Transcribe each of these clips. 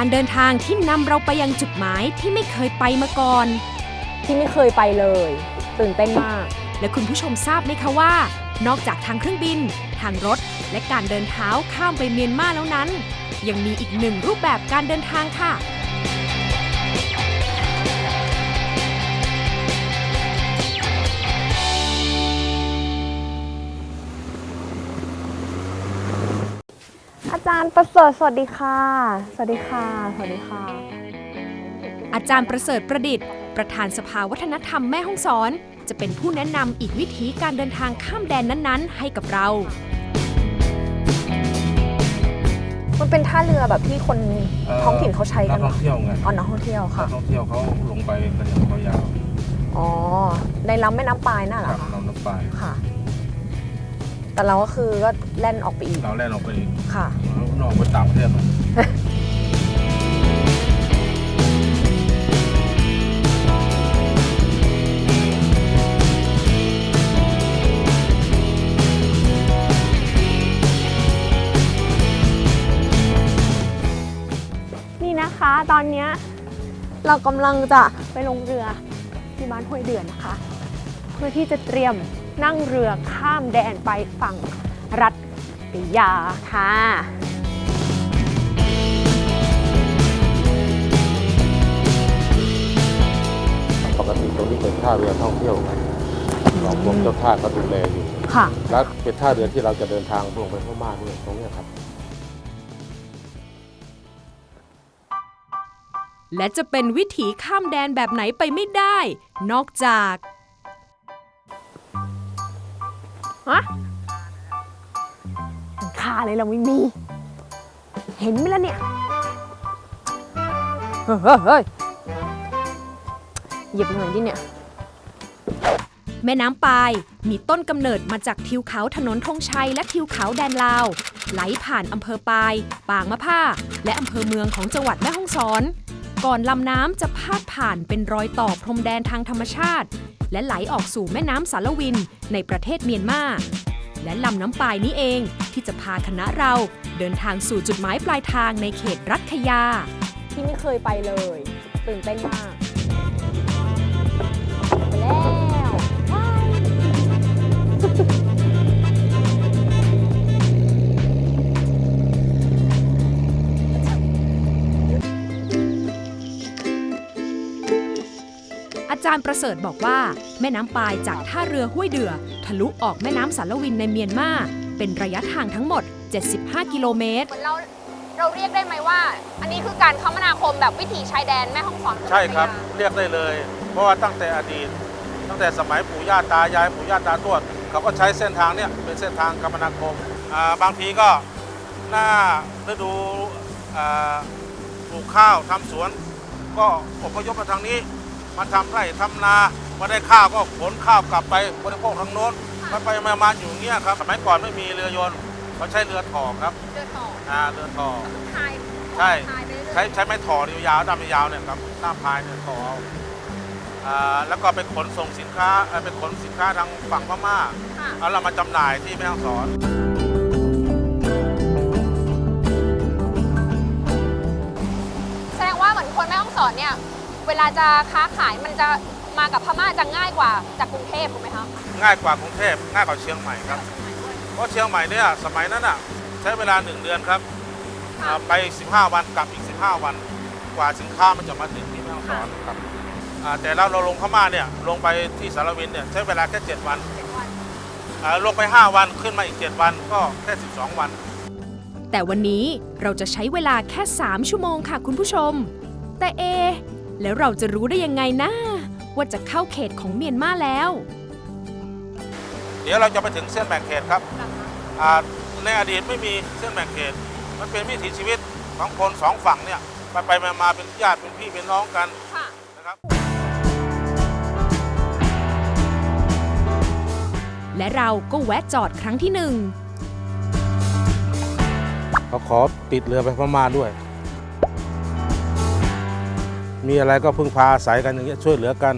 การเดินทางที่นำเราไปยังจุดหมายที่ไม่เคยไปมาก่อน ที่ไม่เคยไปเลย ตื่นเต้นมาก และคุณผู้ชมทราบไหมคะว่า นอกจากทางเครื่องบิน ทางรถ และการเดินเท้าข้ามไปเมียนมาแล้วนั้น ยังมีอีกหนึ่งรูปแบบการเดินทางค่ะ จารย์ประเสริฐสวัสดีค่ะ สวัสดีค่ะ สวัสดีค่ะ อาจารย์ประเสริฐประดิษฐ์ ประธานสภาวัฒนธรรมแม่ฮ่องสอน จะเป็นผู้แนะนำอีกวิธีการเดินทางข้ามแดนนั้นๆ ให้กับเรา มันเป็นท่าเรือแบบที่คนเอ่อท้องถิ่นเขาใช้กันนักท่องเที่ยวไงอ๋อนักท่องเที่ยวนัค่ะ กท่องเที่ยวเขาลงไปกันอย่างยาวอ๋อ ในลำแม่น้ำปลายน่ะๆเหรครัอบคะเราน้ำปลายค่ะ แต่เราก็คือก็แล่นออกไปอีกเราแล่นออกไปอีกค่ะนอกไปต่างประเทศเลยนี่นะคะตอนเนี้ยเรากำลังจะไปลงเรือที่บ้านห้วยเดือนนะคะ เพื่อที่จะเตรียม นั่งเรือข้ามแดนไปฝั่งรัฐปิยาค่ะปกติตรงนี้เป็นท่าเรือท่องเที่ยวครับของกรมเจ้าท่าก็ดูแลอยู่ค่ะและเป็นท่าเรือที่เราจะเดินทางลงไปพม่าด้วยตรงเนี้ยครับ และจะเป็นวิถีข้ามแดนแบบไหนไปไม่ได้ นอกจาก ฮะหลังคาเลยเราไม่มี เห็นไหมล่ะเนี่ย เฮ้ยเฮ้ยเฮ้ยเหยียบหน่อยดิเนี่ย แม่น้ำปายมีต้นกำเนิดมาจากทิวเขาถนนธงชัยและทิวเขาแดนลาว ไหลผ่านอำเภอปาย ปางมะผ้า และอำเภอเมืองของจังหวัดแม่ฮ่องสอน ก่อนลำน้ำจะพาดผ่านเป็นรอยต่อพรมแดนทางธรรมชาติ และไหลออกสู่แม่น้ำสารวินในประเทศเมียนมา และลำน้ำปายนี้เองที่จะพาคณะเราเดินทางสู่จุดหมายปลายทางในเขตรัฐขยา ที่ไม่เคยไปเลย ตื่นเต้นมาก อาจารย์ประเสริฐบอกว่า แม่น้ำปายจากท่าเรือห้วยเดือ ทะลุออกแม่น้ำสารวินในเมียนมา เป็นระยะทางทั้งหมด 75 กิโลเมตรเหมือนเราเราเรียกได้ไหมว่า อันนี้คือการคมนาคมแบบวิถีชายแดนแม่ฮ่องสอนใช่ครับ เรียกได้เลย เพราะว่าตั้งแต่อดีต ตั้งแต่สมัยปู่ย่าตายายปู่ย่าตาทวดเขาก็ใช้เส้นทางเนี้ยเป็นเส้นทางคมนาคมอ่าบางทีก็หน้าฤดูอ่าปลูกข้าวทำสวน ก็อพยพมาทางนี้ มาทำไร่ทำนามาได้ข้าวก็ขนข้าวกลับไปบริโภคทางโน้นไปไปมามาอยู่อย่างเงี้ยครับสมัยก่อนไม่มีเรือยนต์เขาใช้เรือถ่อครับเดินต่ออ่าเรือถ่อพายใช่พายไปเรื่อยๆใช้ใช้ไม้ถอดยาวๆด้ามยาวๆเนี่ยครับด้ามพายเนี่ยถอเอาอ่าแล้วก็ไปขนส่งสินค้าเอ่อไปขนสินค้าทางฝั่งพม่าค่ะแล้วเรามาจำหน่ายที่แม่ฮ่องสอนแสดงว่าเหมือนคนแม่ฮ่องสอนเนี่ย เวลาจะค้าขายมันจะมากับพม่าจะง่ายกว่าจากกรุงเทพถูกไหมคะง่ายกว่ากรุงเทพง่ายกว่าเชียงใหม่ครับ เพราะเชียงใหม่เนี่ยสมัยนั้นอะใช้เวลา1เดือนครับอ่าไป 15 วันกลับอีก 15 วัน กว่าสินค้ามันจะมาถึงที่แม่ฮ่องสอนครับอ่าแต่เราเราลงพม่าเนี่ยลงไปที่สารวินเนี่ยใช้เวลาแค่7วันอ่าลงไป 5 วันขึ้นมาอีก 7 วันก็แค่ 12 วัน แต่วันนี้เราจะใช้เวลาแค่ 3 ชั่วโมงค่ะคุณผู้ชม แต่เอะ แล้วเราจะรู้ได้ยังไงนะ ว่าจะเข้าเขตของเมียนมาแล้ว เดี๋ยวเราจะไปถึงเส้นแบ่งเขตครับอ่าในอดีตไม่มีเส้นแบ่งเขต มันเป็นวิถีชีวิตของคนสองฝั่งเนี่ยไปไปมามาเป็นญาติเป็นพี่เป็นน้องกันค่ะนะครับ และเราก็แวะจอดครั้งที่หนึ่งเขาขอติดเรือไปพม่าด้วย มีอะไรก็พึ่งพาอาศัยกันอย่างเงี้ยช่วยเหลือกัน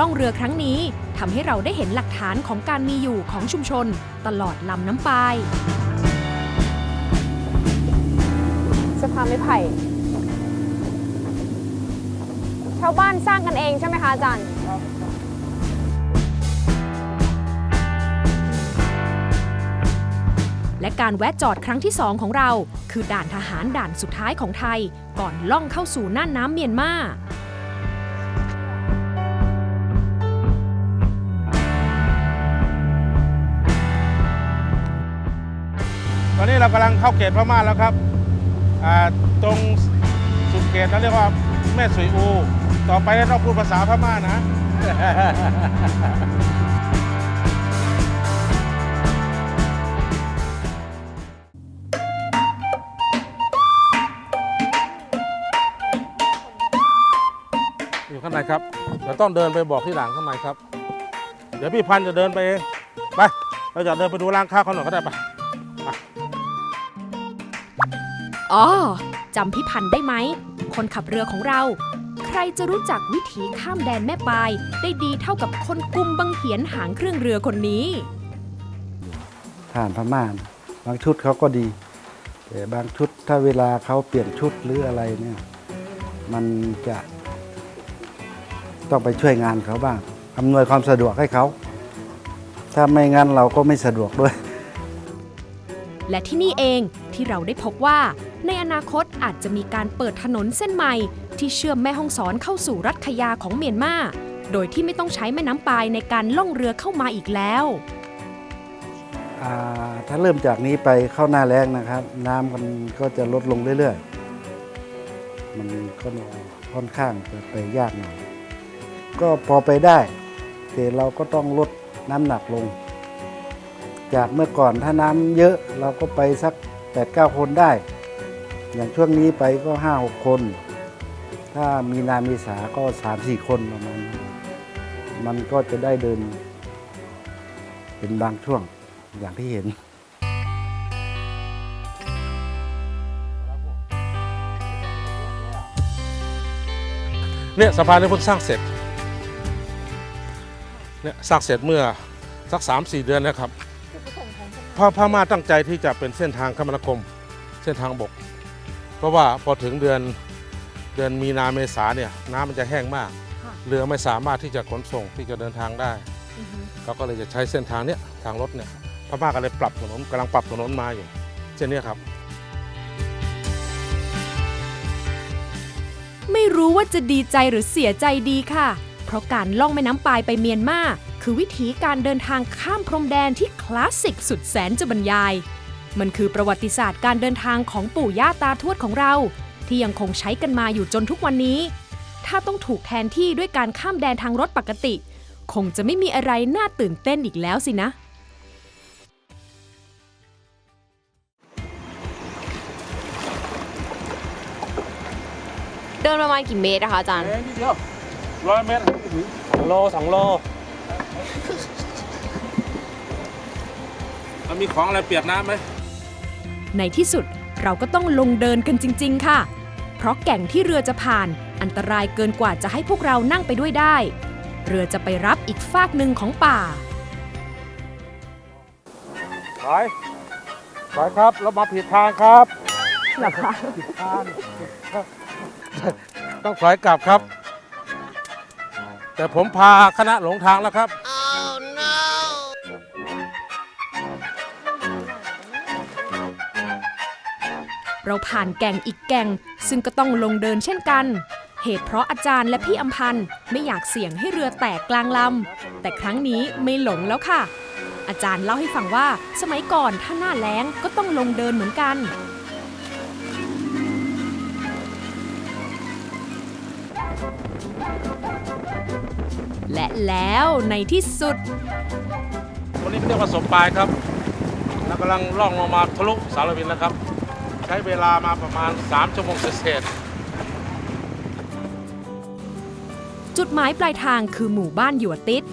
ล่องเรือครั้งนี้ทำให้เราได้เห็นหลักฐานของการมีอยู่ของชุมชน ตลอดลำน้ำปายสะพานไม้ไผ่ ชาวบ้านสร้างกันเองใช่ไหมคะอาจารย์ และการแวะจอดครั้งที่ 2 ของเรา คือด่านทหารด่านสุดท้ายของไทย ก่อนล่องเข้าสู่น่านน้ำเมียนมาตอนนี้เรากำลังเข้าเขตพม่าแล้วครับ ตรงสุดเขตเราเรียกว่าแม่สุยอู ต่อไปเราต้องพูดภาษาพม่านะ อยู่ข้างในครับเดี๋ยวต้องเดินไปบอกที่หลังข้างในครับ เดี๋ยวพี่พันธุ์จะเดินไปเองไปเราจะเดินไปดูร้านค้าเขาหน่อยก็ได้ปะอ๋อจำพี่พันธ์ได้ไหม คนขับเรือของเรา ใครจะรู้จักวิถีข้ามแดนแม่ปลาย ได้ดีเท่ากับคนกุมบังเหียนหางเครื่องเรือคนนี้ผ่านพม่านะบางชุดเขาก็ดี แต่บางชุดถ้าเวลาเขาเปลี่ยนชุดหรืออะไรเนี่ย มันจะ ต้องไปช่วยงานเขาบ้างอำนวยความสะดวกให้เขา ถ้าไม่งั้นเราก็ไม่สะดวกด้วย และที่นี่เองที่เราได้พบว่า ในอนาคตอาจจะมีการเปิดถนนเส้นใหม่ ที่เชื่อมแม่ฮ่องสอนเข้าสู่รัฐขยาของเมียนมาโดยที่ไม่ต้องใช้แม่น้ำปายในการล่องเรือเข้ามาอีกแล้วอ่าถ้าเริ่มจากนี้ไปเข้าหน้าแรงนะครับ น้ำมันก็จะลดลงเรื่อยๆ มันก็ค่อนข้างจะไปยากหน่อย ก็พอไปได้ แต่เราก็ต้องลดน้ำหนักลง จากเมื่อก่อนถ้าน้ำเยอะเราก็ไปสัก 8-9 คนได้ อย่างช่วงนี้ไปก็ 5-6 คน ถ้ามีนามีสาก็ 3-4 คนประมาณมันก็จะได้เดิน เป็นบางช่วงอย่างที่เห็นเนี่ยสะพานนี้เพิ่งสร้างเสร็จ เนี่ยสร้างเสร็จเมื่อสักสามสี่เดือนนะครับพพม่าตั้งใจที่จะเป็นเส้นทางคมนาคมเส้นทางบก เพราะว่าพอถึงเดือนเดือนมีนาเมษาเนี่ยน้ำมันจะแห้งมาก ค่ะเรือไม่สามารถที่จะขนส่งที่จะเดินทางได้เขาก็เลยจะใช้เส้นทางเนี้ยทางรถเนี่ยพม่าก็เลยปรับถนนกำลังปรับถนนมาอยู่เช่นเนี้ยครับ ไม่รู้ว่าจะดีใจหรือเสียใจดีค่ะ เพราะการล่องแม่น้ำปายไปเมียนมาคือวิถีการเดินทางข้ามพรมแดนที่คลาสสิกสุดแสนจะบรรยาย มันคือประวัติศาสตร์การเดินทางของปู่ย่าตาทวดของเรา ที่ยังคงใช้กันมาอยู่จนทุกวันนี้ ถ้าต้องถูกแทนที่ด้วยการข้ามแดนทางรถปกติ คงจะไม่มีอะไรน่าตื่นเต้นอีกแล้วสินะเดินประมาณกี่เมตรนะคะอาจารย์เดียวร้อยเมตร โลสองโล มันมีของอะไรเปียกน้ำไหม ในที่สุดเราก็ต้องลงเดินกันจริง ๆ ค่ะ เพราะแก่งที่เรือจะผ่านอันตรายเกินกว่าจะให้พวกเรานั่งไปด้วยได้ เรือจะไปรับอีกฟากหนึ่งของป่าถอยถอยครับ เรามาผิดทางครับเหรอคะผิดทาง ต้องถอยกลับครับ แต่ผมพาคณะหลงทางแล้วครับเราผ่านแก่งอีกแก่ง ซึ่งก็ต้องลงเดินเช่นกัน เหตุเพราะอาจารย์และพี่อำพันธ์ไม่อยากเสี่ยงให้เรือแตกกลางลำ แต่ครั้งนี้ไม่หลงแล้วค่ะ อาจารย์เล่าให้ฟังว่าสมัยก่อนถ้าหน้าแล้งก็ต้องลงเดินเหมือนกัน และแล้วในที่สุด วันนี้เรียกว่าสมปลายครับแล้วกำลังล่องลงมาทะลุสารวินแล้วครับ ใช้เวลามาประมาณ 3 ชั่วโมงเศษจุดหมายปลายทางคือหมู่บ้านหยวดติด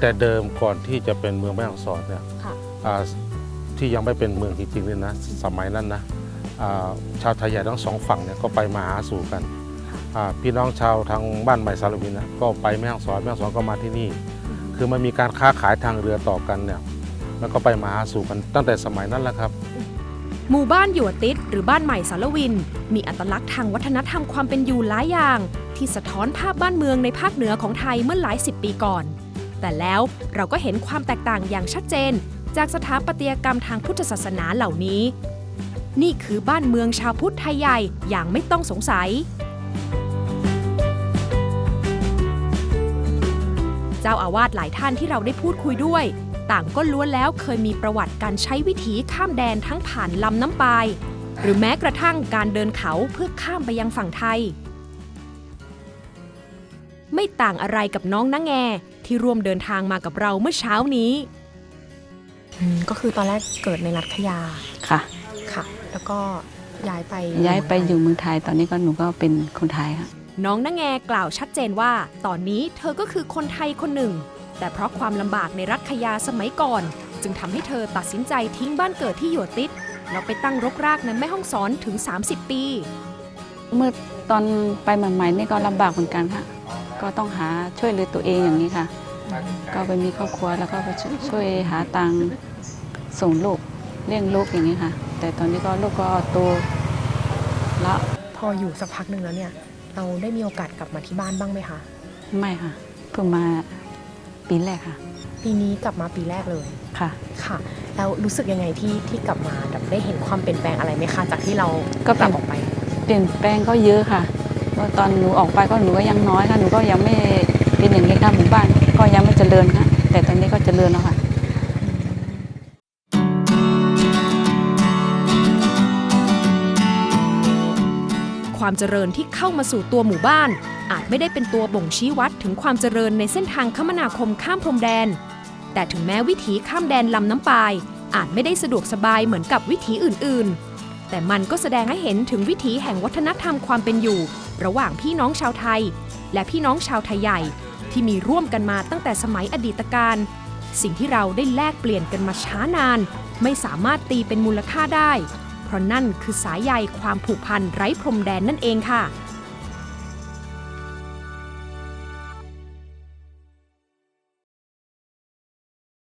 แต่เดิมก่อนที่จะเป็นเมืองแม่ฮ่องสอนเนี่ยค่ะ อ่าที่ยังไม่เป็นเมืองจริงๆเลยนะ สมัยนั้นนะอ่าชาวไทยใหญ่ทั้งสองฝั่งเนี่ยก็ไปมาหาสู่กันอ่าพี่น้องชาวทางบ้านใหม่สารวินนะก็ไปแม่ฮ่องสอนแม่ฮ่องสอนก็มาที่นี่ คือมันมีการค้าขายทางเรือต่อกันเนี่ยมันก็ไปมาหาสู่กันตั้งแต่สมัยนั้นแหละครับ หมู่บ้านหยวติดหรือบ้านใหม่สารวิน มีอัตลักษณ์ทางวัฒนธรรมความเป็นอยู่หลายอย่าง ที่สะท้อนภาพบ้านเมืองในภาคเหนือของไทยเมื่อหลายสิบปีก่อน แต่แล้วเราก็เห็นความแตกต่างอย่างชัดเจน จากสถาปัตยกรรมทางพุทธศาสนาเหล่านี้ นี่คือบ้านเมืองชาวพุทธไทยใหญ่อย่างไม่ต้องสงสัย เจ้าอาวาสหลายท่านที่เราได้พูดคุยด้วย ต่างก็ล้วนแล้วเคยมีประวัติการใช้วิถีข้ามแดนทั้งผ่านลำน้ำปาย หรือแม้กระทั่งการเดินเขาเพื่อข้ามไปยังฝั่งไทย ไม่ต่างอะไรกับน้องนางแง ที่ร่วมเดินทางมากับเราเมื่อเช้านี้อืมก็คือตอนแรกเกิดในรัฐขยาค่ะค่ะ แล้วก็ย้ายไปย้ายไปอยู่เมืองไทยตอนนี้ก็หนูก็เป็นคนไทยค่ะน้องนางแงกล่าวชัดเจนว่า ตอนนี้เธอก็คือคนไทยคนหนึ่ง แต่เพราะความลำบากในรัฐขยาสมัยก่อน จึงทำให้เธอตัดสินใจทิ้งบ้านเกิดที่หยวดติดแล้วไปตั้งรกรากในแม่ห้องสอนถึง 30 ปี เมื่อตอนไปใหม่ๆนี่ก็ลำบากเหมือนกันค่ะ ก็ต้องหาช่วยเหลือตัวเองอย่างนี้ค่ะ ก็ไปมีครอบครัวแล้วก็ไปช่วยช่วยหาตังค์ส่งลูกเลี้ยงลูกอย่างนี้ค่ะ แต่ตอนนี้ก็ลูกก็โตละพออยู่สักพักหนึ่งแล้วเนี่ย เราได้มีโอกาสกลับมาที่บ้านบ้างไหมคะ ไม่ค่ะ เพิ่งมาปีแรกค่ะ ปีนี้กลับมาปีแรกเลยค่ะค่ะแล้วรู้สึกยังไงที่ที่กลับมาแบบได้เห็นความเปลี่ยนแปลงอะไรไหมคะจากที่เราก็กเป็นลับออกไป เปลี่ยนแปลงก็เยอะค่ะ เพราตอนหนูออกไปก็หนูก็ยังน้อยค่ะหนูก็ยังไม่เป็นอย่างนี้ค่ะหมู่บ้านก็ยังไม่เจริญค่ะ แต่ตอนนี้ก็เจริญแล้วค่ะความเจริญที่เข้ามาสู่ตัวหมู่บ้าน อาจไม่ได้เป็นตัวบ่งชี้วัดถึงความเจริญในเส้นทางคมนาคมข้ามพรมแดน แต่ถึงแม้วิถีข้ามแดนลำน้ำปาย อาจไม่ได้สะดวกสบายเหมือนกับวิถีอื่นๆ แต่มันก็แสดงให้เห็นถึงวิถีแห่งวัฒนธรรมความเป็นอยู่ ระหว่างพี่น้องชาวไทย และพี่น้องชาวไทยใหญ่ ที่มีร่วมกันมาตั้งแต่สมัยอดีตการ สิ่งที่เราได้แลกเปลี่ยนกันมาช้านาน ไม่สามารถตีเป็นมูลค่าได้ เพราะนั่นคือสายใยความผูกพันไร้พรมแดนนั่นเองค่ะ